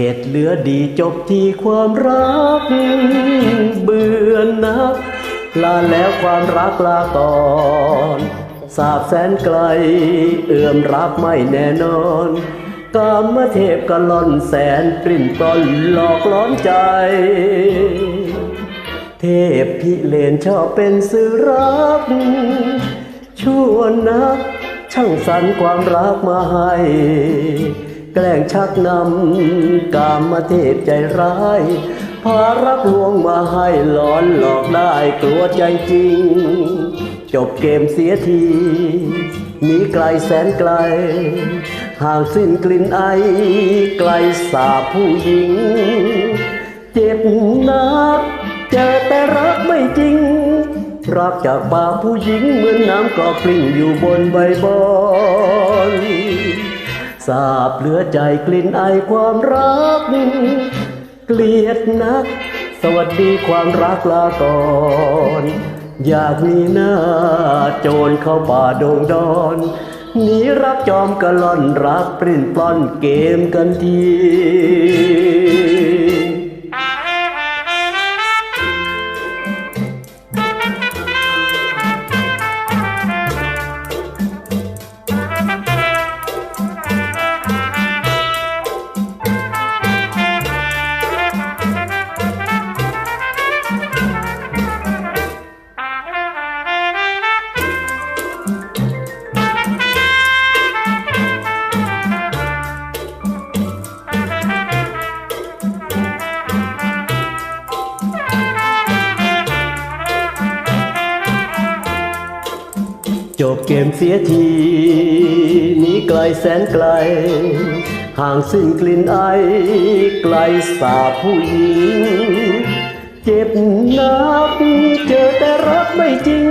ขตเหลือดีจบที่ความรัก เบื่อนัก ลาแล้วความรักลาก่อนสาบแสนไกล เอื่อมรักไม่แน่นอนกามเทพกะล่อนแสนปริ่นปล้อนหลอกล้อนใจ เทพพิเลนชอบเป็นสื่อรักชวนนัก ช่างสรรความรักมาให้ แกล้งชักนำกามเทพใจร้าย พารักลวงมาให้หลอนหลอกได้กลัวใจจริง จบเกมเสียทีหนีไกลแสนไกล ห่างสิ้นกลิ่นไอ ไกลสาผู้หญิง เจ็บนักเจอแต่รักไม่จริง รักจากปากผู้หญิงเหมือนน้ำกรอกกลิ้งอยู่บนใบบอ สาบเหลือใจกลิ่นไอความรัก เกลียดนัก สวัสดีความรักลาก่อน อยากมีหน้าโจรเข้าป่าดงดอนหนีรักจอมกะล่อนรักปริ้นปล้อนเกมกันที จบเกมเสียทีนีไกลแสนไกล ห่างสิ้นกลิ่นไอ ไกลสาผู้หญิง เจ็บนักเจอแต่รักไม่จริง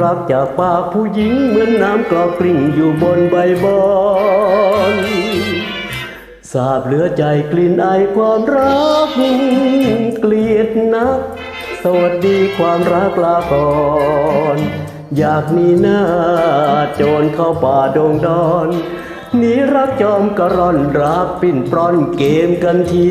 รักจากปากผู้หญิงเหมือนน้ำกรอกกริ่งอยู่บนใบบอนสาบเหลือใจกลิ่นไอความรักเกลียดนัก สวัสดีความรักลาก่อน อยากหนีหน้าโจรเข้าป่าดงดอนหนีรักจอมกระร่อนรักปิ้นปร้อนเกมกันที